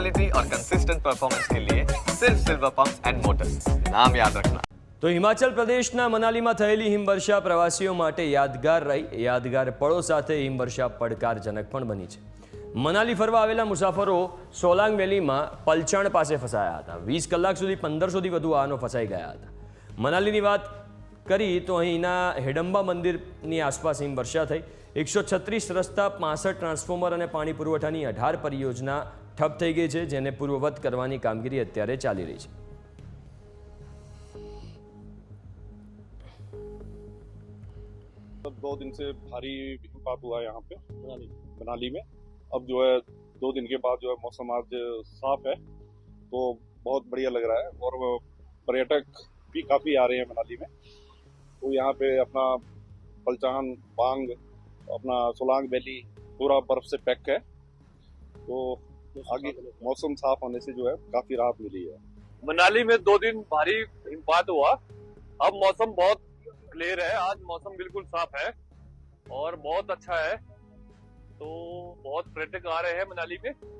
quality और consistent performance के लिए सिर्फ सिल्वर पंप एंड मोटर्स नाम याद रखना તો હિમાચલ પ્રદેશના મનાલીમાં થયેલી હિમવર્ષા પ્રવાસીઓ માટે યાદગાર રહી યાદગાર પળો સાથે હિમવર્ષા પડકારજનક પણ બની છે મનાલી ફરવા આવેલા મુસાફરો સોલાંગ વેલીમાં પલચણ પાસે ફસાયા હતા વીસ કલાક સુધી પંદર સુધી વધુ આનો ફસાઈ ગયા હતા મનાલીની વાત કરી તો અહીંના હેડંબા મંદિરની આસપાસ હિમવર્ષા થઈ એકસો છત્રીસ રસ્તા પાસઠ ટ્રાન્સફોર્મર અને પાણી પુરવઠાની અઢાર પરિયોજના कब तय गए थे जिन्हें पूर्ववत करवानी कामगिरी અત્યારે ચાલી રહી છે બોટમ સે ભારે વિપકાબ ہوا યહા પે મનાલી મનાલી મે અબ જો હે 2 દિન કે બાદ જો હે મોસમાજ સાફ હે તો બહોત બઢિયા લગ રહા હે ઓર પ્રાયટક ભી કાફી આ રહે હે મનાલી મે તો યહા પે અપના પલચાન પાંગ અપના સોલાંગ વેલી પૂરા બરફ સે પેક હે તો आगे मौसम साफ होने से जो है काफी राहत मिली है मनाली में दो दिन भारी हिमपात हुआ अब मौसम बहुत क्लियर है आज मौसम बिल्कुल साफ है और बहुत अच्छा है तो बहुत पर्यटक आ रहे हैं मनाली में